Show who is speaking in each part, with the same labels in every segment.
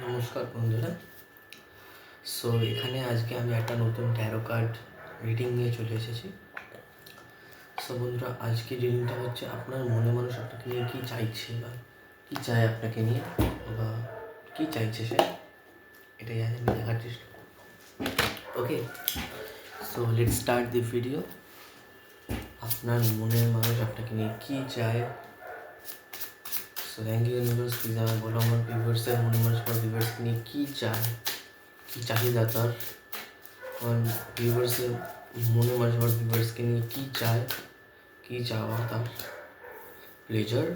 Speaker 1: নমস্কার বন্ধুরা। সো এখানে আজকে আমি একটা নতুন ট্যারো কার্ড রিডিং নিয়ে চলে এসেছি। সো বন্ধুরা আজকে রিডিংটা হচ্ছে আপনার মনে মানুষ আপনাকে নিয়ে কী চাইছে বা কী চায় আপনাকে নিয়ে বা কী চাইছে সে, এটাই আজ আমি দেখার চেষ্টা okay so let start the video আপনার মনের মানুষ আপনাকে নিয়ে কী চায় so thank you universe please আমায় বলো আমার ভিউয়ার্সের মনে মানুষ আমার ভিউয়ার্সকে নিয়ে কী চায়, কী চাহিদা তার? আমার ভিউয়ার্সের মনে মানুষ আমার ভিউয়ার্সকে নিয়ে কী চায়, কী চাওয়া তার? প্লেজার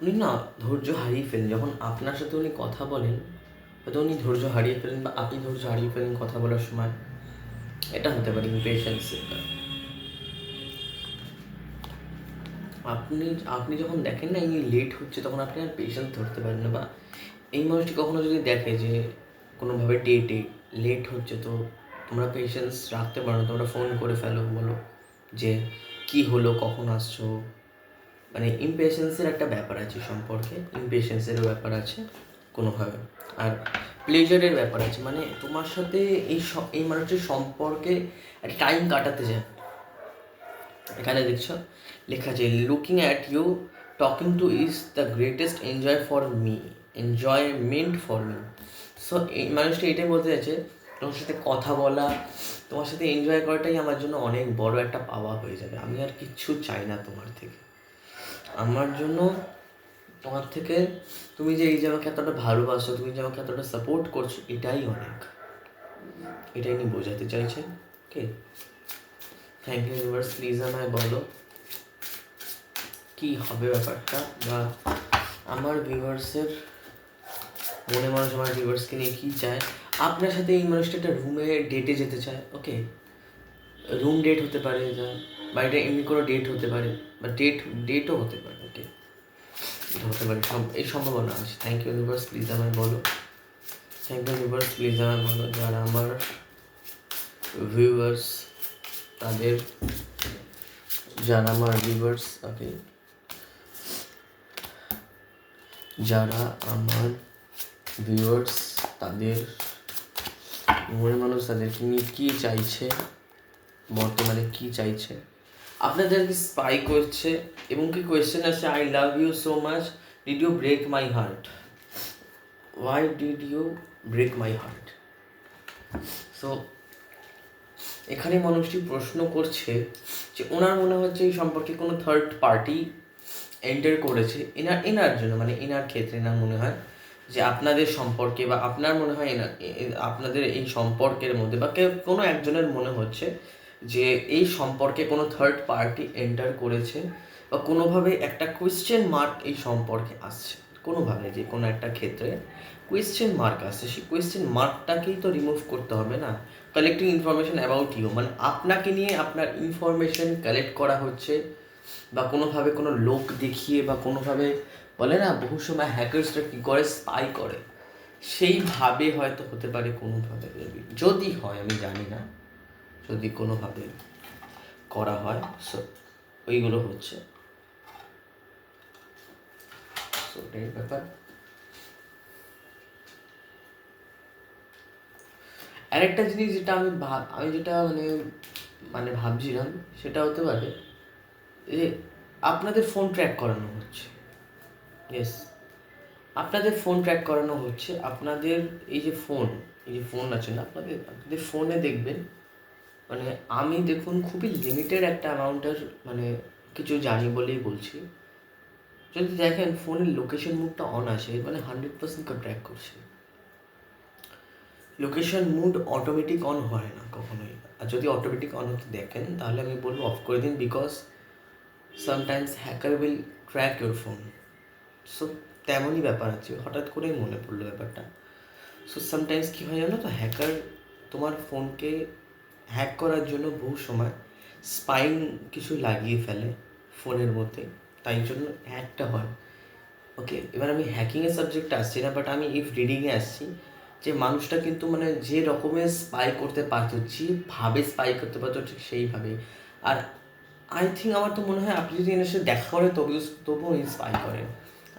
Speaker 1: উনি না ধৈর্য হারিয়ে ফেলেন। যখন আপনার সাথে উনি কথা বলেন, হয়তো উনি ধৈর্য হারিয়ে ফেলেন বা আপনি ধৈর্য হারিয়ে ফেলেন কথা বলার সময়, এটা হতে পারে ইম্পেশেন্সের কারণে। আপনি আপনি যখন দেখেন না এই লেট হচ্ছে, তখন আপনি আর পেশেন্স ধরতে পারেন না বা এই মানুষটি কখনো যদি দেখে যে কোনোভাবে ডেটে লেট হচ্ছে, তো তোমরা পেশেন্স রাখতে পারো না। তোমরা ফোন করে ফেলো, বলো যে কি হলো, কখন আসছো? মানে ইমপেশেন্সের একটা ব্যাপার আছে সম্পর্কে। ইমপেশেন্সেরও ব্যাপার আছে কোনোভাবে। আর প্লেজারের ব্যাপার আছে। মানে তোমার সাথে এই এই মানুষটির সম্পর্কে একটা টাইম কাটাতে যায়। এখানে দেখছ, লেখা আছে looking at you talking to is the greatest enjoy for me enjoyment for me so এই মানুষটা এটাই বলতে চাইছে, তোমার সাথে কথা বলা, তোমার সাথে এনজয় করাটাই আমার জন্য অনেক বড় একটা পাওয়া হয়ে যাবে। আমি আর কিচ্ছু চাই না তোমার থেকে। আমার জন্য তোমার থেকে তুমি যে এই যে আমাকে এতটা ভালোবাসো, তুমি যে আমাকে এতটা সাপোর্ট করছ, এটাই অনেক। এটাই উনি বোঝাতে চাইছেন okay thank you universe please আমায় বলো, কি হবে ব্যাপারটা? বা আমার ভিউয়ার্সের মনে মানুষ আমার ভিউয়ার্সকে নিয়ে কী চায়? আপনার সাথে এই মানুষটা একটা রুমে ডেটে যেতে চায় ওকে রুম ডেট হতে পারে যা বা এটা এমনি কোনো ডেট হতে পারে, বা ডেট ডেটও হতে পারে ওকে এটা হতে পারে সব- এই সম্ভাবনা আছে। থ্যাংক ইউ ইউনিভার্স প্লিজ আমায় বলো। থ্যাংক ইউ ইউনিভার্স প্লিজ আমায় বলো, যারা আমার ভিউয়ার্স তাদের যারা আমার ভিউয়ার্স ওকে যারা আমার ভিউয়ার্স তাদের মনে মানুষ তাদেরকে নিয়ে কী চাইছে, বর্তমানে কী চাইছে? আপনাদেরকে স্পাই করছে? এবং কি কোয়েশ্চেন আছে I love you so much did you break my heart why did you break my heart so এখানে মানুষটি প্রশ্ন করছে যে ওনার মনে হচ্ছে এই সম্পর্কে কোনো থার্ড পার্টি এন্টার করেছে এনার এনার জন্য মানে এনার ক্ষেত্রে এনার মনে হয় যে আপনাদের সম্পর্কে বা আপনার মনে হয় এনার আপনাদের এই সম্পর্কের মধ্যে বা কেউ, কোনো একজনের মনে হচ্ছে যে এই সম্পর্কে কোনো থার্ড পার্টি এন্টার করেছে বা কোনোভাবে একটা কোয়েশ্চেন মার্ক এই সম্পর্কে আসছে। কোনোভাবে যে কোনো একটা ক্ষেত্রে কোয়েশ্চেন মার্ক আসছে। সেই কোয়েশ্চেন মার্কটাকেই তো রিমুভ করতে হবে না। কালেক্টিং ইনফরমেশন অ্যাবাউট ইউ মানে আপনাকে নিয়ে আপনার ইনফরমেশন কালেক্ট করা হচ্ছে বা কোনোভাবে কোনো লোক দেখিয়ে বা কোনোভাবে বলে না বহু সময় হ্যাকার্সরা কী করে? স্পাই করে। সেইভাবে হয়তো হতে পারে কোনোভাবে। যদি হয় আমি জানি না। যদি কোনোভাবে করা হয় সো ওইগুলো হচ্ছে। So, ওটাই ব্যাপার। আরেকটা জিনিস যেটা আমি ভাব, আমি যেটা মানে মানে ভাবছিলাম, সেটা হতে পারে যে আপনাদের ফোন ট্র্যাক করানো হচ্ছে। ইয়েস আপনাদের ফোন ট্র্যাক করানো হচ্ছে, আপনাদের এই যে ফোন এই যে ফোন আছে না আপনাদের আপনাদের ফোনে দেখবেন মানে আমি দেখুন খুবই লিমিটেড একটা অ্যামাউন্টের মানে কিছু জানি বলেই বলছি। যদি দেখেন ফোনের লোকেশন মুডটা অন আছে মানে হান্ড্রেড পার্সেন্ট ট্র্যাক করছে। লোকেশন মুড অটোমেটিক অন হয় না কখনোই। আর যদি অটোমেটিক অন হতে দেখেন, তাহলে আমি বলব অফ করে দিন because sometimes hacker will track your phone so তেমনই ব্যাপার আছে, হঠাৎ করেই মনে পড়ল ব্যাপারটা। সো সামটাইমস কী হয় জানো তো হ্যাকার তোমার ফোনকে হ্যাক করার জন্য বহু সময় স্পাইন কিছু লাগিয়ে ফেলে ফোনের মধ্যে, তাই জন্য হ্যাকটা হয়। ওকে এবার আমি হ্যাকিংয়ের সাবজেক্টে আসছি না বাট আমি ইফ রিডিংয়ে আসছি যে মানুষটা কিন্তু মানে যে রকমের স্পাই করতে পারতো, যেভাবে স্পাই করতে পারতো ঠিক সেইভাবে। আর আই থিঙ্ক আমার তো মনে হয় আপনি যদি সাথে দেখা করে তবু তবুও ইন্সপায়ার করেন।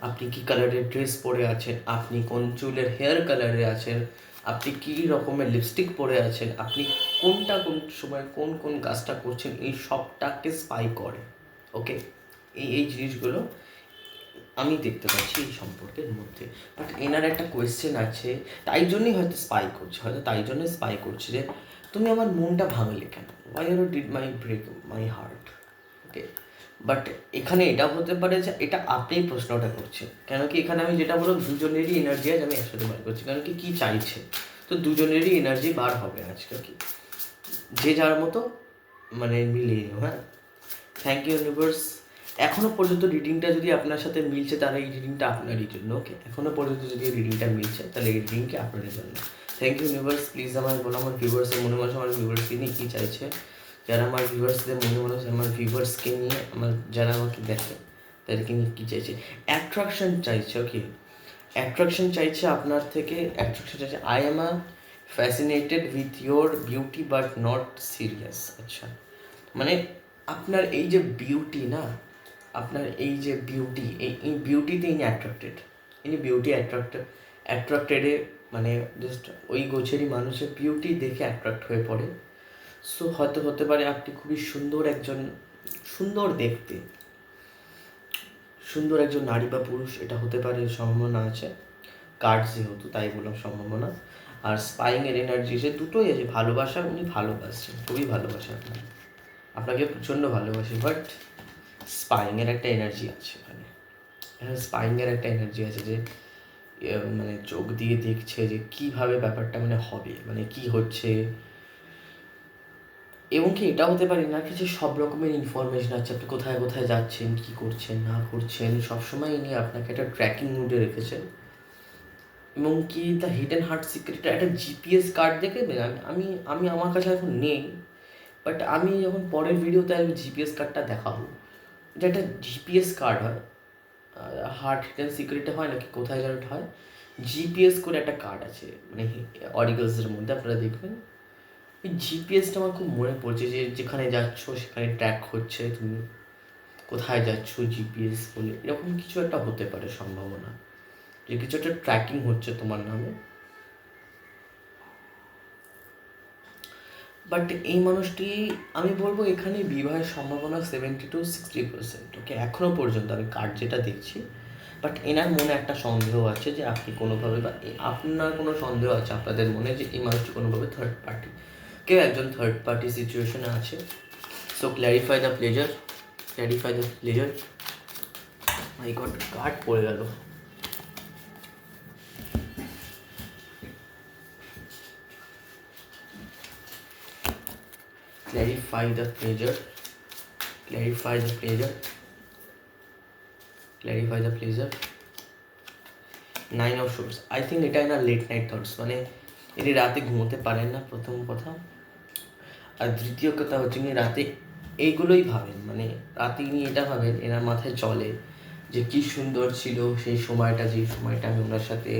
Speaker 1: আপনি কি কালারের ড্রেস পরে আছেন? আপনি কোন চুলের হেয়ার কালারে আছেন? আপনি কী রকমের লিপস্টিক পরে আছেন? আপনি কোনটা কোন সময় কোন কোন কাজটা করছেন? এই সবটাকে স্পাই করে ওকে এই এই জিনিসগুলো আমি দেখতে পাচ্ছি এই সম্পর্কের মধ্যে। বাট এনার একটা কোয়েশ্চেন আছে, তাই জন্যই হয়তো স্পাই করছে, হয়তো তাই জন্যই স্পাই করছে যে, তুমি আমার মনটা ভাঙলে কেন? Why are did my break my heart okay but এখানে এটা হতে পারে যে, এটা আপনিই প্রশ্নটা করছেন। কেন কি এখানে আমি যেটা বললাম, দুজনেরই এনার্জি আজ আমি একসাথে বার করছি। কারণ কি, কী চাইছে তো দুজনেরই এনার্জি বার হবে আজকে কি? যে যার মতো মানে মিলিয়ে হ্যাঁ? থ্যাংক ইউ ইউনিভার্স এখনও পর্যন্ত রিডিংটা যদি আপনার সাথে মিলছে, তাহলে এই রিডিংটা আপনারই জন্য ওকে এখনও পর্যন্ত যদি রিডিংটা মিলছে, তাহলে এই রিডিংটি আপনাদের জন্য। থ্যাংক ইউ ইউনিভার্স প্লিজ আমার বলো, আমার ভিউয়ার্সের মনে মানুষ, আমার ভিউয়ার্সকে নিয়ে কী চাইছে? যারা আমার ভিউয়ার্সদের মনে মানুষ, আমার ভিউয়ার্সকে নিয়ে, আমার যারা আমাকে দেখে, তাদেরকে নিয়ে কী চাইছে? অ্যাট্রাকশন চাইছে ওকে অ্যাট্রাকশন চাইছে আপনার থেকে অ্যাট্রাকশন চাইছে I am a fascinated with your beauty but not serious আচ্ছা। মানে আপনার এই যে বিউটি না আপনার এই যে বিউটি এই বিউটিতে ইনি অ্যাট্রাক্টেড ইনি বিউটি অ্যাট্রাক্টেড অ্যাট্রাক্টেডে মানে জাস্ট ওই গোছেরই মানুষের বিউটি দেখে অ্যাট্রাক্ট হয়ে পড়ে। সো হয়তো হতে পারে আপনি খুবই সুন্দর একজন, সুন্দর দেখতে। সুন্দর একজন নারী বা পুরুষ, এটা হতে পারে সম্ভাবনা আছে। কার্ড যেহেতু, তাই বললাম সম্ভাবনা। আর স্পাইংয়ের এনার্জি সে দুটোই আছে, ভালোবাসা উনি ভালোবাসছেন খুবই ভালোবাসে আপনাকে। আপনাকে প্রচণ্ড ভালোবাসে বাট স্পাইংয়ের একটা এনার্জি আছে এখানে এখানে স্পাইংয়ের একটা এনার্জি আছে যে মানে চোখ দিয়ে দেখছে যে কীভাবে ব্যাপারটা মানে হবে মানে কি হচ্ছে। এবং কি এটা হতে পারে না কিছু সব রকমের ইনফরমেশন আছে, আপনি কোথায় কোথায় যাচ্ছেন, কি করছেন, না করছেন, সবসময় ইনি আপনাকে একটা ট্র্যাকিং মুডে রেখেছেন। এবং কি দ্য হিডেন হার্ট সিক্রেটটা একটা জিপিএস কার্ড দেখে আমি আমি আমার কাছে এখন নেই বাট আমি যখন পরের ভিডিওতে আমি জিপিএস কার্ডটা দেখাবো একটা জিপিএস কার্ড হয় হার্ট হিডেন সিক্রেটে হয় নাকি, কোথায় যেন হয় জিপিএস করে একটা কার্ড আছে মানে অডিগলসের মধ্যে, আপনারা দেখবেন। ওই জিপিএসটা আমার খুব মনে পড়ছে যে, যেখানে যাচ্ছ, সেখানে ট্র্যাক হচ্ছে, তুমি কোথায় যাচ্ছ জিপিএস বলে, এরকম কিছু একটা হতে পারে সম্ভাবনা। যে কিছু একটা ট্র্যাকিং হচ্ছে তোমার নামে। বাট এই মানুষটি, আমি বলব এখানে বিবাহের সম্ভাবনা seventy to sixty percent okay এখনও পর্যন্ত আমি কার্ড যেটা দেখছি। বাট এনার মনে একটা সন্দেহ আছে যে আপনি কোনোভাবে বা আপনার কোনো সন্দেহ আছে আপনাদের মনে যে এই মানুষটি কোনোভাবে থার্ড পার্টি কেউ একজন থার্ড পার্টি সিচুয়েশনে আছে। So clarify the pleasure clarify the pleasure my god card পড়ে গেল। Clarify the pleasure. Clarify the pleasure. Clarify the pleasure. Nine of swords I think এটা না লেট নাইট থটস মানে এটি রাতে ঘুমোতে পারেন না প্রথম কথা আর দ্বিতীয় কথা হচ্ছে ইনি রাতে এইগুলোই ভাবেন মানে রাতে ইনি এটা ভাবেন, এনার মাথায় চলে যে কি সুন্দর ছিল সেই সময়টা, যে সময়টা আমি ওনার সাথে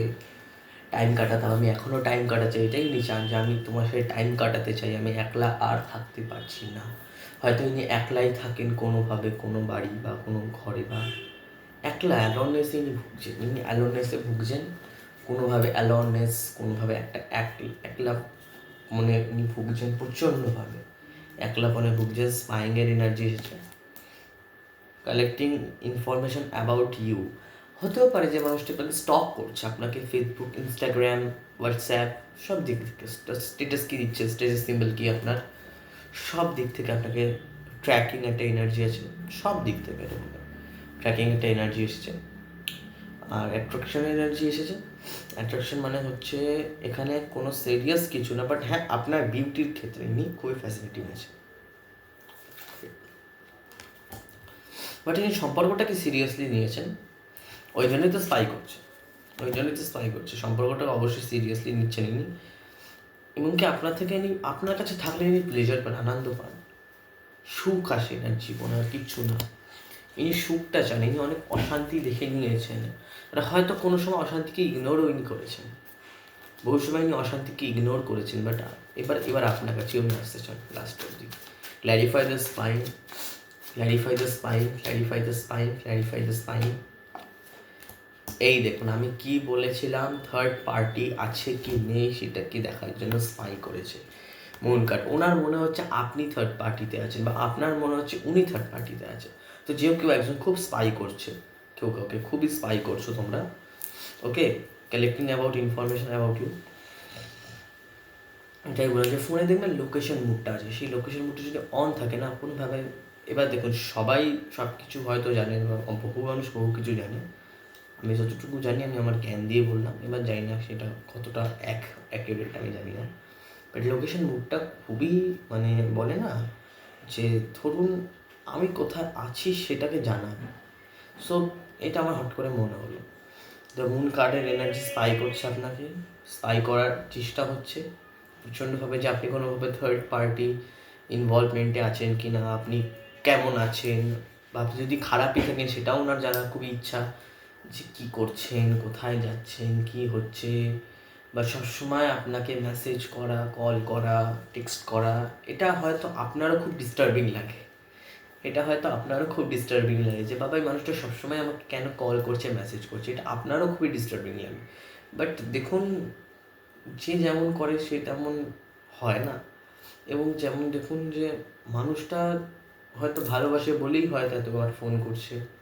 Speaker 1: টাইম কাটাতাম, আমি এখনও টাইম কাটাচ্ছি, এটাই ইনি চান যে আমি তোমার সাথে টাইম কাটাতে চাই, আমি একলা আর থাকতে পারছি না। হয়তো ইনি একলাই থাকেন কোনোভাবে, কোনো বাড়ি বা কোনো ঘরে বা একলা অ্যালোনেসে ইনি ভুগছেন, ইনি অ্যালোনেসে ভুগছেন, কোনোভাবে অ্যালোনেস কোনোভাবে একটা এক, একলা মনে ইনি ভুগছেন প্রচণ্ডভাবে একলা একলাপনে ভুগছেন স্পাইংয়ের এনার্জি এসেছে। কালেক্টিং ইনফরমেশন অ্যাবাউট ইউ হতেও পারে যে মানুষটি আপনাকে স্টক করছে। আপনাকে ফেসবুক ইনস্টাগ্রাম হোয়াটসঅ্যাপ সব দিক থেকে স্টেটাস কী দিচ্ছে স্টেটাস সিম্বল কি আপনার, সব দিক থেকে আপনাকে ট্র্যাকিং একটা এনার্জি আছে, সব দিক থেকে ট্র্যাকিং একটা এনার্জি এসেছে। আর অ্যাট্রাকশন এনার্জি এসেছে। অ্যাট্রাকশন মানে হচ্ছে এখানে কোনো সিরিয়াস কিছু না বাট হ্যাঁ আপনার বিউটির ক্ষেত্রে ইনি খুবই ফ্যাসিলিটি আছে। বাট ইনি সম্পর্কটাকে সিরিয়াসলি নিয়েছেন? ওই জন্যই তো স্পাই করছে। ওই জন্যই তো স্পাই করছে। সম্পর্কটা অবশ্যই সিরিয়াসলি নিচ্ছেন ইনি। এবং কি আপনার থেকে ইনি, আপনার কাছে থাকলে ইনি প্লেজার পান? আনন্দ পান? সুখ আসে এনার জীবনে, আর কিচ্ছু না। ইনি সুখটা চান। ইনি অনেক অশান্তি দেখে নিয়েছেন। আর হয়তো কোনো সময় অশান্তিকে ইগনোরও ইনি করেছেন। বহু সময় ইনি অশান্তিকে ইগনোর করেছেন বাট এবার এবার আপনার কাছে উনি আসতে চান লাস্ট অব্দি clarify the spine clarify the spine clarify the spine clarify the spine এই দেখুন, আমি কি বলেছিলাম? থার্ড পার্টি আছে কি নেই সেটা কি দেখার জন্য স্পাই করেছে। মন কাট ওনার মনে হচ্ছে আপনি থার্ড পার্টিতে আছেন বা আপনার মনে হচ্ছে উনি থার্ড পার্টিতে আছে তো যেও কেউ একজন খুব স্পাই করছে, কেউ কাউকে খুবই স্পাই করছ তোমরা okay collecting about information about you এটাই বলে যে ফোনে দেখবেন লোকেশন মুডটা আছে। সেই লোকেশন মুডটা যদি অন থাকে না, কোনোভাবে, এবার দেখুন, সবাই সব কিছু হয়তো জানে বা বহু মানুষ বহু কিছু জানে। আমি যতটুকু জানি, আমি আমার জ্ঞান দিয়ে বললাম। এবার জানি না সেটা কতটা এক অ্যাকিউরেট আমি জানি না। বাট লোকেশন মুডটা খুবই মানে বলে না যে, ধরুন আমি কোথায় আছি সেটাকে জানা। সো এটা আমার হট করে মনে হলো। দ্য মুন কার্ডের এনার্জি স্পাই করছে আপনাকে। স্পাই করার চেষ্টা হচ্ছে। প্রচণ্ডভাবে যে আপনি কোনোভাবে থার্ড পার্টি ইনভলভমেন্টে আছেন কি না আপনি কেমন আছেন, বা আপনি যদি খারাপই থাকেন সেটাও ওনার জানার খুবই ইচ্ছা। যে কী করছেন, কোথায় যাচ্ছেন, কি হচ্ছে? বা সবসময় আপনাকে মেসেজ করা কল করা টেক্সট করা, এটা হয়তো আপনারও খুব ডিস্টার্বিং লাগে। এটা হয়তো আপনারও খুব ডিস্টার্বিং লাগে যে বাবা এই মানুষটা সবসময় আমাকে কেন কল করছে মেসেজ করছে? এটা আপনারও খুবই ডিস্টার্বিং লাগে। বাট দেখুন, যে যেমন করে, সে তেমন হয় না। এবং যেমন দেখুন যে, মানুষটা হয়তো ভালোবাসে বলেই হয়তো এতবার ফোন করছে।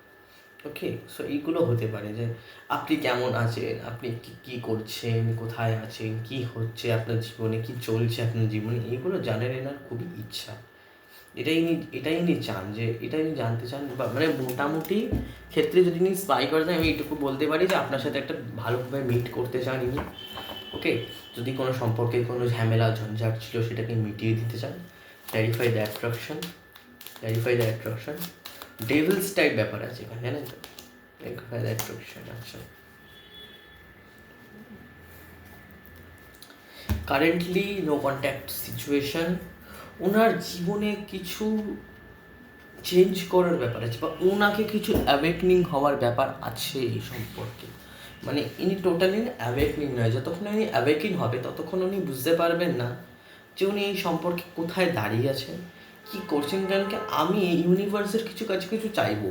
Speaker 1: ওকে সো এইগুলো হতে পারে যে আপনি কেমন আছেন? আপনি কী কী করছেন? কোথায় আছেন? কি হচ্ছে আপনার জীবনে? কি চলছে আপনার জীবনে? এইগুলো জানার এনার খুবই ইচ্ছা। এটাই ইনি এটাই ইনি চান যে, এটাই ইনি জানতে চান বা মানে মোটামুটি ক্ষেত্রে যদি ইনি স্পাই করে দেন, আমি এইটুকু বলতে পারি যে আপনার সাথে একটা ভালোভাবে মিট করতে চান ইনি। ওকে যদি কোনো সম্পর্কে কোনো ঝামেলা, ঝঞ্ঝাট ছিল সেটাকে মিটিয়ে দিতে চান। Clarify the attraction clarify the attraction devils type ব্যাপার আছে এখানে, জানেন তো? ক্ল্যারিফাই দ্য অ্যাট্রাকশন আচ্ছা। কারেন্টলি নো কন্ট্যাক্ট সিচুয়েশন ওনার জীবনে কিছু চেঞ্জ করার ব্যাপার আছে, বা ওনাকে কিছু অ্যাওয়েকনিং হওয়ার ব্যাপার আছে এই সম্পর্কে। মানে ইনি টোটালি অ্যাওয়েকনিং নয়, যতক্ষণ উনি অ্যাওয়েকিং হবে, ততক্ষণ উনি বুঝতে পারবেন না যে উনি এই সম্পর্কে কোথায় দাঁড়িয়ে আছেন। কী করছেন কারণ কি আমি এই ইউনিভার্সের কিছু কাছে কিছু চাইব।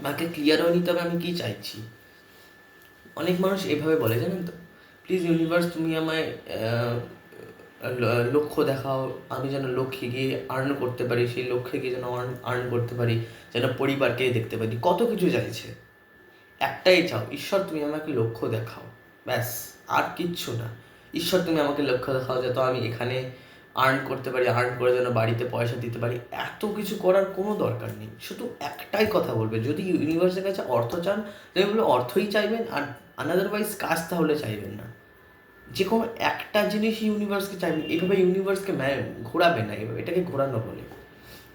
Speaker 1: আমাকে ক্লিয়ার হয়ে নিতে হবে, আমি কী চাইছি? অনেক মানুষ এভাবে বলে, জানেন তো? প্লিজ ইউনিভার্স তুমি আমায় লক্ষ্য দেখাও। আমি যেন লক্ষ্যে গিয়ে আর্ন করতে পারি, সেই লক্ষ্যে গিয়ে যেন আর্ন আর্ন করতে পারি, যেন পরিবারকে দেখতে পারি। কত কিছু চাইছে। একটাই চাও, ঈশ্বর, তুমি আমাকে লক্ষ্য দেখাও। ব্যাস, আর কিচ্ছু না। ঈশ্বর, তুমি আমাকে লক্ষ্য দেখাও যাতে আমি এখানে আর্ন করতে পারি আর্ন করে যেন বাড়িতে পয়সা দিতে পারি, এত কিছু করার কোনো দরকার নেই। শুধু একটাই কথা বলবে, যদি ইউনিভার্সের কাছে অর্থ চান তাহলে বলবে অর্থই চাইবেন আর আনাদারওয়াইজ কাজ তাহলে চাইবেন না। যে কোনো একটা জিনিস ইউনিভার্সকে চাইবেন এইভাবে ইউনিভার্সকে ম্যাম ঘোরাবে না, এভাবে এটাকে ঘোরানো বলে।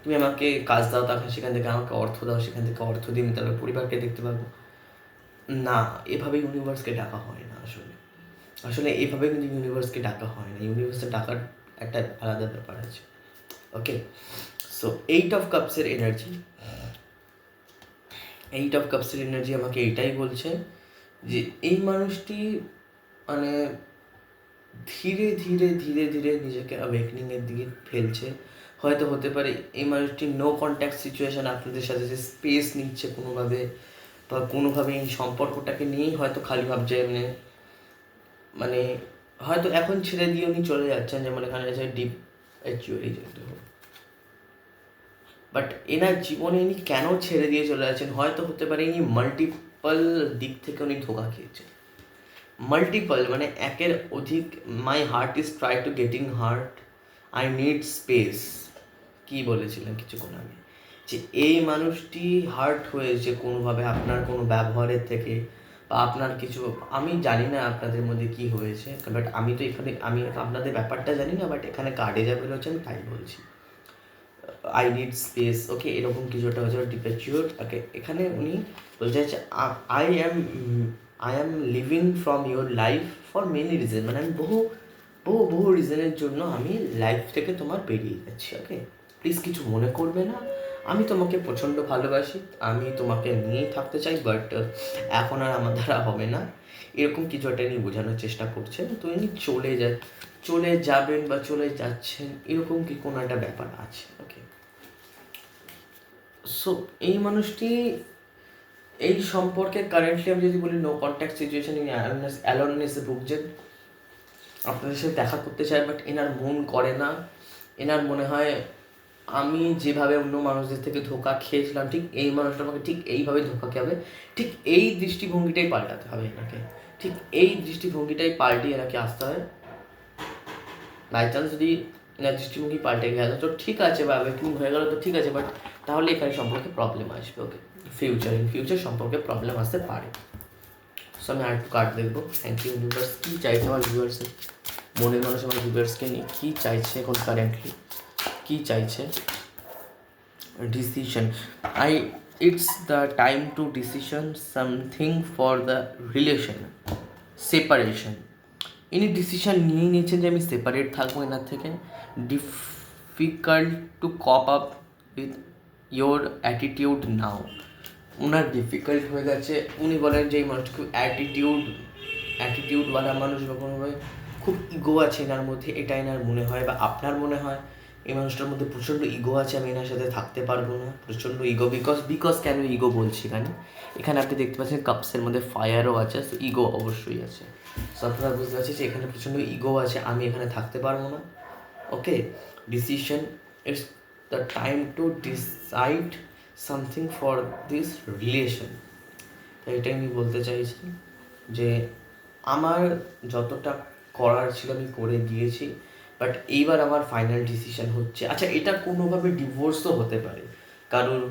Speaker 1: তুমি আমাকে কাজ দাও, তাকে সেখান থেকে আমাকে অর্থ দাও, সেখান থেকে অর্থ দিয়ে আমি তাহলে পরিবারকে দেখতে পারব না, এভাবে ইউনিভার্সকে ডাকা হয় না আসলে। আসলে এভাবে কিন্তু ইউনিভার্সকে ডাকা হয় না। ইউনিভার্সে ডাকার একটা আলাদা ব্যাপার আছে। ওকে সো এইট অফ কাপসের এনার্জি এইট অফ কাপসের এনার্জি আমাকে এটাই বলছে যে, এই মানুষটি মানে ধীরে ধীরে ধীরে ধীরে নিজেকে অ্যাওয়েকনিংয়ের দিকে ফেলছে। হয়তো হতে পারে এই মানুষটি নো কন্ট্যাক্ট সিচুয়েশান আপনাদের সাথে যে স্পেস নিচ্ছে কোনোভাবে বা কোনোভাবে এই সম্পর্কটাকে নিয়েই হয়তো খালি ভাবছে মানে মানে হয়তো এখন ছেড়ে দিয়ে উনি চলে যাচ্ছেন, যেমন এখানে আছে ডিপ যেতে বাট এনার জীবনে ইনি কেন ছেড়ে দিয়ে চলে যাচ্ছেন? হয়তো হতে পারে ইনি মাল্টিপল দিক থেকে উনি ধোকা খেয়েছেন। মাল্টিপল মানে একের অধিক my heart is try to getting hurt I need space কি বলেছিলেন কিছুক্ষণ আগে? যে এই মানুষটি হার্ট হয়েছে কোনোভাবে আপনার কোনো ব্যবহারের থেকে বা আপনার কিছু, আমি জানি না আপনাদের মধ্যে কি হয়েছে বাট আমি তো এখানে, আমি আপনাদের ব্যাপারটা জানি না বাট এখানে কার্ডে যা বেরোচ্ছে আমি তাই বলছি। আই নিড স্পেস ওকে এরকম কিছু একটা হচ্ছে ডিপেচিউর ওকে এখানে উনি বলছে যে I am I am leaving from your life for many reason মানে আমি বহু বহু বহু রিজনের জন্য আমি লাইফ থেকে তোমার বেরিয়ে যাচ্ছি ওকে প্লিজ কিছু মনে করবে না আমি তোমাকে প্রচণ্ড ভালোবাসি, আমি তোমাকে নিয়েই থাকতে চাই বাট এখন আর আমার দ্বারা হবে না। এরকম কিছু একটা নিয়ে বোঝানোর চেষ্টা করছেন তো ইনি চলে যায় চলে যাবেন বা চলে যাচ্ছেন, এরকম কি কোনো একটা ব্যাপার আছে? ওকে সো এই মানুষটি, এই সম্পর্কে কারেন্টলি আমি যদি বলি নো কন্ট্যাক্ট সিচুয়েশন অ্যালোনেস অ্যালোনেসে ভুগছেন। আপনাদের সাথে দেখা করতে চায় বাট এনার মন করে না। এনার মনে হয় আমি যেভাবে অন্য মানুষদের থেকে ধোকা খেয়েছিলাম, ঠিক এই মানুষটা আমাকে ঠিক এইভাবে ধোকা খেয়ে ঠিক এই দৃষ্টিভঙ্গিটাই পাল্টাতে হবে এনাকে, ঠিক এই দৃষ্টিভঙ্গিটাই পাল্টিয়ে এনাকে আসতে হয় বাই চান্স যদি এনার দৃষ্টিভঙ্গি পাল্টে গেল, তো ঠিক আছে বা অ্যাওয়েকিং হয়ে গেলো, তো ঠিক আছে বাট তাহলে এখানে সম্পর্কে প্রবলেম আসবে ওকে ফিউচার ইন ফিউচার সম্পর্কে প্রবলেম আসতে পারে। সো আমি আরেকটু কার্ড দেখব। থ্যাংক ইউ ইউনিভার্স কী চাইছে আমার ভিউয়ার্সের মনের মানুষ আমার ভিউয়ার্সকে নিয়ে কী চাইছে এখন কারেন্টলি কী চাইছে? Decision I it's the time to decision something for the relation separation ইনি ডিসিশন নিয়ে নিয়েছেন যে আমি সেপারেট থাকব এনার থেকে? Difficult to cope up with your attitude now owner difficult হয়ে গেছে উনি বলেন যে এই মানুষ খুব অ্যাটিটিউড অ্যাটিটিউডওয়ালা মানুষ বা কোনোভাবে খুব ইগো আছে এনার মধ্যে, এটা এনার মনে হয় বা আপনার মনে হয়। এই মানুষটার মধ্যে প্রচণ্ড ইগো আছে, আমি এনার সাথে থাকতে পারব না। প্রচণ্ড ইগো বিকজ বিকজ কেন ইগো বলছি এখানে? এখানে আপনি দেখতে পাচ্ছেন কাপসের মধ্যে ফায়ারও আছে সো ইগো অবশ্যই আছে। সো আপনারা বুঝতে পারছি যে এখানে প্রচণ্ড ইগো আছে, আমি এখানে থাকতে পারব না। Okay decision it's the time to decide something for this relation তো এটাই আমি বলতে চাইছি যে, আমার যতটা করার ছিল আমি করে দিয়েছি। বাট এইবার আমার ফাইনাল ডিসিশন হচ্ছে। আচ্ছা এটা কোনোভাবে ডিভোর্সও হতে পারে। কারোর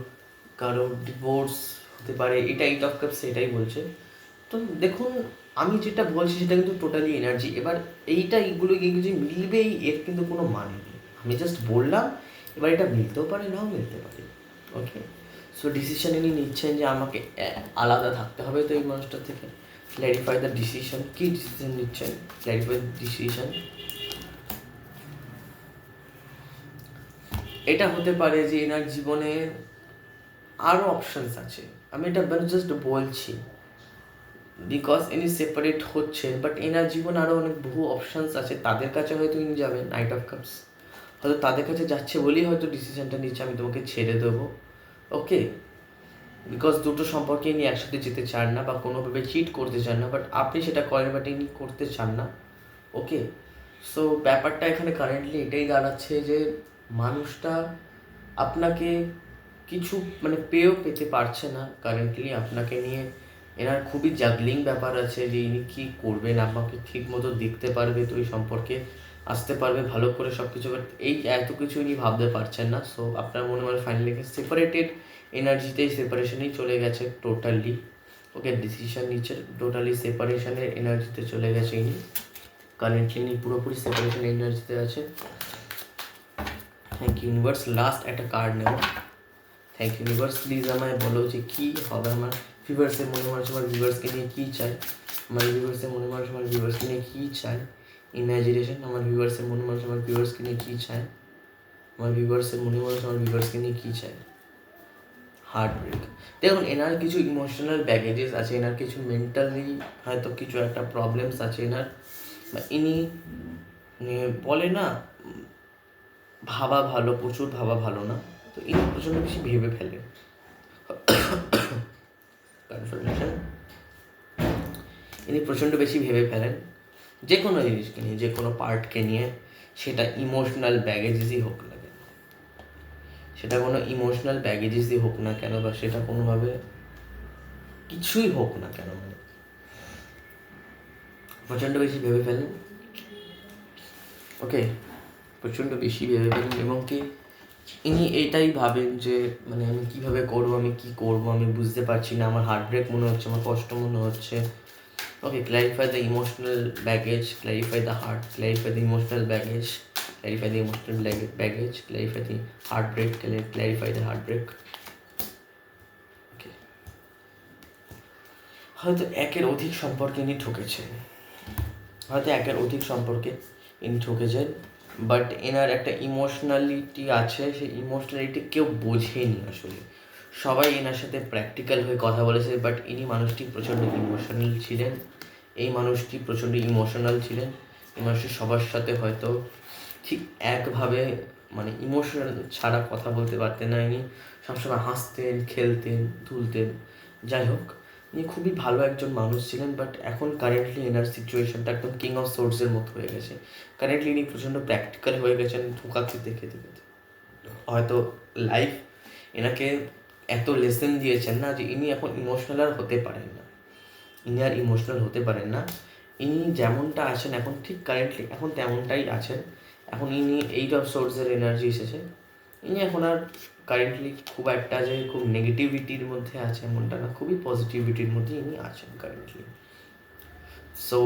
Speaker 1: কারোর ডিভোর্স হতে পারে এটা এইট অফ কাপস এটাই বলছে। তো দেখুন, আমি যেটা বলছি সেটা কিন্তু টোটালি এনার্জি এবার এইটা এইগুলো যে মিলবেই, এর কিন্তু কোনো মানে নেই। আমি জাস্ট বললাম, এবার এটা মিলতেও পারে, নাও মিলতে পারে। ওকে সো ডিসিশন ইনি নিচ্ছেন যে আমাকে আলাদা থাকতে হবে তো এই মানুষটার থেকে। ক্ল্যারিফাই দ্য ডিসিশন কী ডিসিশন নিচ্ছেন? ক্ল্যারিফাই ডিসিশন এটা হতে পারে যে এনার জীবনে আরও অপশনস আছে। আমি এটা জাস্ট বলছি। বিকজ ইনি সেপারেট হচ্ছেন বাট এনার জীবনে আরও অনেক বহু অপশনস আছে। তাদের কাছে হয়তো ইনি যাবেন নাইট অফ কাপস হয়তো তাদের কাছে যাচ্ছে বলেই হয়তো ডিসিশনটা নিচ্ছে, আমি তোমাকে ছেড়ে দেবো। ওকে বিকজ দুটো সম্পর্কে ইনি একসাথে যেতে চান না বা কোনোভাবে চিট করতে চান না বাট আপনি সেটা করেন বাট ইনি করতে চান না। ওকে সো ব্যাপারটা এখানে কারেন্টলি এটাই দাঁড়াচ্ছে যে মানুষটা আপনাকে কিছু মানে পেয়েও পেতে পারছে না। কারেন্টলি আপনাকে নিয়ে এনার খুবই জাগলিং ব্যাপার আছে যে ইনি কী করবেন, আমাকে ঠিক মতো দেখতে পারবে তো এই সম্পর্কে, আসতে পারবে ভালো করে সব কিছু এই এত কিছু ইনি ভাবতে পারছেন না। সো আপনার মনে মনে ফাইনালি সেপারেটেড এনার্জিতেই সেপারেশনেই চলে গেছে টোটালি ওকে ডিসিশন নিচ্ছে টোটালি সেপারেশনের এনার্জিতে চলে গেছে ইনি। কারেন্টলি ইনি পুরোপুরি সেপারেশন এনার্জিতে আছে। থ্যাংক ইউ ইউনিভার্স লাস্ট একটা কার্ড নেব। থ্যাংক ইউ ইউনিভার্স প্লিজ আমায় বলো যে কী হবে আমার ভিউয়ার্সের মনে মানুষ আমার ভিউয়ার্সকে নিয়ে কী চাই? আমার ভিউয়ার্সের মনে মানুষ আমার ভিউয়ার্সকে নিয়ে কী চায় ইমাজিনেশন আমার ভিউয়ার্সের মনে মানুষ আমার ভিউয়ার্সকে নিয়ে কী চায় আমার ভিউয়ার্সের মনে মানুষ আমার ভিউয়ার্সকে নিয়ে কী চায় হার্ট ব্রেক দেখুন, এনার কিছু ইমোশনাল ব্যাগেজেস আছে, এনার কিছু মেন্টালি হয়তো কিছু একটা প্রবলেমস আছে এনার। বা ইনি মানে বলে না ভাবা ভালো, প্রচুর ভাবা ভালো না? তো ইনি প্রচণ্ড বেশি ভেবে ফেলে। কনফার্মেশন ইনি প্রচণ্ড বেশি ভেবে ফেলেন। যে কোনো জিনিসকে নিয়ে, যে কোনো পার্টকে নিয়ে, সেটা ইমোশনাল ব্যাগেজেসই হোক না কেন। সেটা কোনো ইমোশনাল ব্যাগেজেসই হোক না কেন বা সেটা কোনোভাবে কিছুই হোক না কেন মানে। প্রচণ্ড বেশি ভেবে ফেলেন। ওকে প্রচণ্ড বেশি ভেবে ফেলেন এবং কি ইনি এটাই ভাবেন যে মানে আমি কীভাবে করব, আমি কি করব, আমি বুঝতে পারছি না, আমার হার্ট ব্রেক মনে হচ্ছে, আমার কষ্ট মনে হচ্ছে। Okay clarify the emotional baggage clarify the heart clarify the emotional baggage clarify the emotional baggage clarify the heart break clarify the heart break হয়তো একের অধিক সম্পর্কে ইনি ঠকেছেন। হয়তো একের অধিক সম্পর্কে ইনি ঠকেছেন। বাট এনার একটা ইমোশনালিটি আছে, সেই ইমোশনালিটি কেউ বোঝেনি আসলে। সবাই এনার সাথে প্র্যাকটিক্যাল হয়ে কথা বলেছে বাট ইনি মানুষটি প্রচণ্ড ইমোশনাল ছিলেন। এই মানুষটি প্রচণ্ড ইমোশনাল ছিলেন। এই মানুষটি সবার সাথে হয়তো ঠিক একভাবে মানে ইমোশনাল ছাড়া কথা বলতে পারতেন না ইনি। সবসময় হাসতেন, খেলতেন, তুলতেন। যাই হোক ইনি খুবই ভালো একজন মানুষ ছিলেন বাট এখন কারেন্টলি এনার সিচুয়েশনটা একদম কিং অফ সোর্সের মতো হয়ে গেছে। কারেন্টলি ইনি প্রচণ্ড প্র্যাকটিক্যাল হয়ে গেছেন ঠোকা খেতে খেতে খেতে হয়তো লাইফ এনাকে এত লেসেন দিয়েছেন না যে ইনি এখন ইমোশনাল আর হতে পারেন না। ইনি আর ইমোশনাল হতে পারেন না। ইনি যেমনটা আছেন এখন, ঠিক কারেন্টলি এখন তেমনটাই আছেন। এখন ইনি এইট অফ সোর্সের এনার্জি এসেছে। ইনি এখন আর কারেন্টলি খুব একটা যে খুব নেগেটিভিটির মধ্যে আছে এমনটা না, খুবই পজিটিভিটির মধ্যে ইনি আছেন কারেন্টলি সো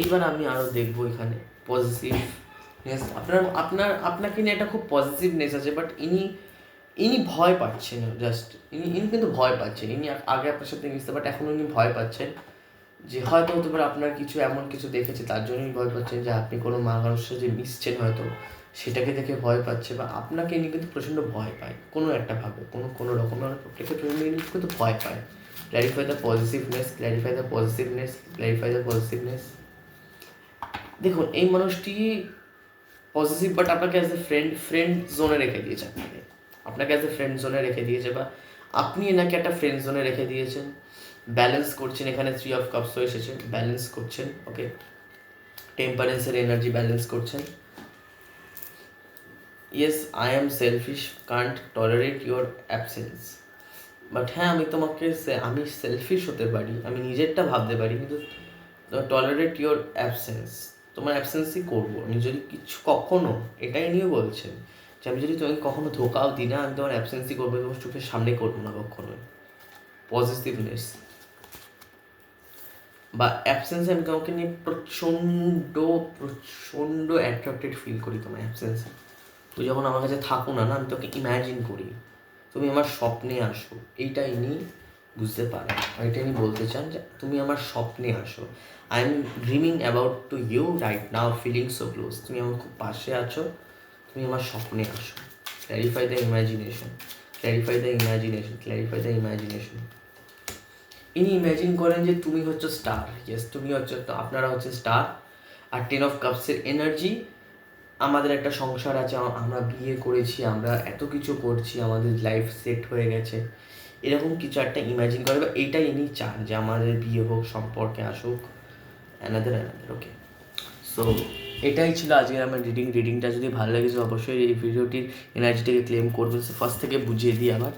Speaker 1: এইবার আমি আরও দেখব এখানে পজিটিভনেস আপনার আপনার, আপনাকে নিয়ে একটা খুব পজিটিভনেস আছে বাট ইনি ইনি ভয় পাচ্ছেন জাস্ট ইনি ইনি কিন্তু ভয় পাচ্ছেন। ইনি আগে আপনার সাথে মিশতে বাট এখন উনি ভয় পাচ্ছেন যে হয়তো হতে পারে আপনার কিছু এমন কিছু দেখেছে, তার জন্যই ভয় পাচ্ছেন যে আপনি কোনো মা, মানুষের যে মিশছেন হয়তো। সেটাকে দেখে ভয় পাচ্ছে বা আপনাকে নিয়ে কিন্তু প্রচণ্ড ভয় পায়। কোনো একটা ভাবে, কোনো কোনো রকমের আপনাকে প্রচণ্ড কিন্তু ভয় পায়। Clarify the positiveness clarify the positiveness clarify the positiveness দেখুন, এই মানুষটি পজিটিভ বাট আপনাকে অ্যাজ এ ফ্রেন্ড ফ্রেন্ড জোনে রেখে দিয়েছে আপনাকে। আপনাকে অ্যাজ এ ফ্রেন্ড জোনে রেখে দিয়েছে বা আপনি এনাকে একটা ফ্রেন্ড জোনে রেখে দিয়েছেন। ব্যালেন্স করছেন, এখানে থ্রি অফ কাপসও এসেছে। ব্যালেন্স করছেন ওকে টেম্পারেন্সের এনার্জি ব্যালেন্স করছেন। Yes I am selfish can't tolerate your absence but হ্যাঁ আমি তোমাকে আমি সেলফিশ হতে পারি, আমি নিজেরটা ভাবতে পারি, কিন্তু টলারেট ইউর অ্যাবসেন্স তোমার অ্যাবসেন্সই করব। আমি যদি কিছু কখনো, এটাই নিয়ে বলছেন যে আমি যদি তোমাকে কখনো ধোকাও দিই না, আমি তোমার অ্যাবসেন্সই করব, তোমার চোখের সামনে করব না কখনোই। পজিটিভনেস বা অ্যাবসেন্সে আমি তোমাকে নিয়ে প্রচণ্ড প্রচণ্ড অ্যাট্রাক্টেড ফিল করি তোমার অ্যাবসেন্সে তুই যখন আমার কাছে থাকো না না, আমি তোকে ইম্যাজিন করি। তুমি আমার স্বপ্নে আসো। এইটা ইনি বুঝতে পারেন এটা ইনি বলতে চান যে তুমি আমার স্বপ্নে আসো। I am dreaming about to you right now feeling so close তুমি আমার খুব পাশে আছো। তুমি আমার স্বপ্নে আসো। Clarify the imagination clarify the imagination clarify the imagination ইনি ইমাজিন করেন যে তুমি হচ্ছে স্টার ইয়েস তুমি হচ্ছে আপনারা হচ্ছে স্টার আর টেন অফ কাপসের এনার্জি আমাদের একটা সংসার আছে আমরা বিয়ে করেছি, আমরা এত কিছু করছি, আমাদের লাইফ সেট হয়ে গেছে। এরকম কিছু একটা ইমাজিন করে বা এইটাই ইনি চান যে আমাদের বিয়ে হোক, সম্পর্কে আসুক অ্যানাদার অ্যানাদার ওকে সো এটাই ছিল আজকের আমার রিডিং রিডিংটা যদি ভালো লেগেছে অবশ্যই এই ভিডিওটির এনার্জিটাকে ক্লেম করবেন। ফার্স্ট থেকে বুঝিয়ে দিই আবার।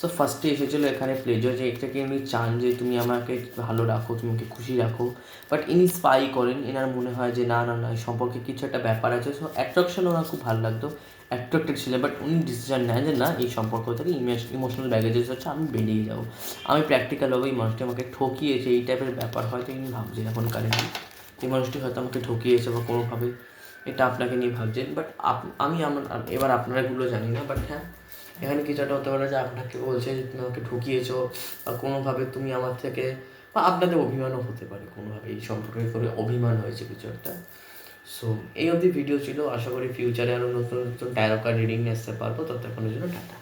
Speaker 1: সো ফার্স্টে এসেছিল এখানে প্লেজার যে এটাকে উনি চান যে তুমি আমাকে ভালো রাখো, তুমি আমাকে খুশি রাখো। বাট ইনি স্পাই করেন, এনার মনে হয় যে না না না, এই সম্পর্কে কিছু একটা ব্যাপার আছে। সো অ্যাট্রাকশন ওনার খুব ভালো লাগতো অ্যাট্রাক্টেড ছিলেন বাট উনি ডিসিশন নেন যে না, এই সম্পর্ক থেকে ইমোশনাল ব্যাগেজেস হচ্ছে আমি বেরিয়ে যাব। আমি প্র্যাকটিক্যাল হব, এই মানুষটি আমাকে ঠকিয়েছে, এই টাইপের ব্যাপার হয়তো ইনি ভাবছেন এখন কারেন্টলি এই মানুষটি হয়তো আমাকে ঠকিয়েছে বা কোনোভাবে এটা আপনাকে নিয়ে ভাবছেন বাট আমি আমার, এবার আপনারাগুলো জানি না বাট হ্যাঁ এখানে কিছু একটা হতে পারে যে আপনাকে বলছে যে তুমি আমাকে ঠকিয়েছো বা কোনোভাবে তুমি আমার থেকে বা আপনাদের অভিমানও হতে পারে, কোনোভাবে এই সম্পর্কে করে অভিমান হয়েছে কিছু একটা। সো এই অবধি ভিডিও ছিল। আশা করি ফিউচারে আরও নতুন নতুন ট্যারো কার্ড রিডিং নিয়ে আসতে পারব। ততক্ষণের জন্য টাটা।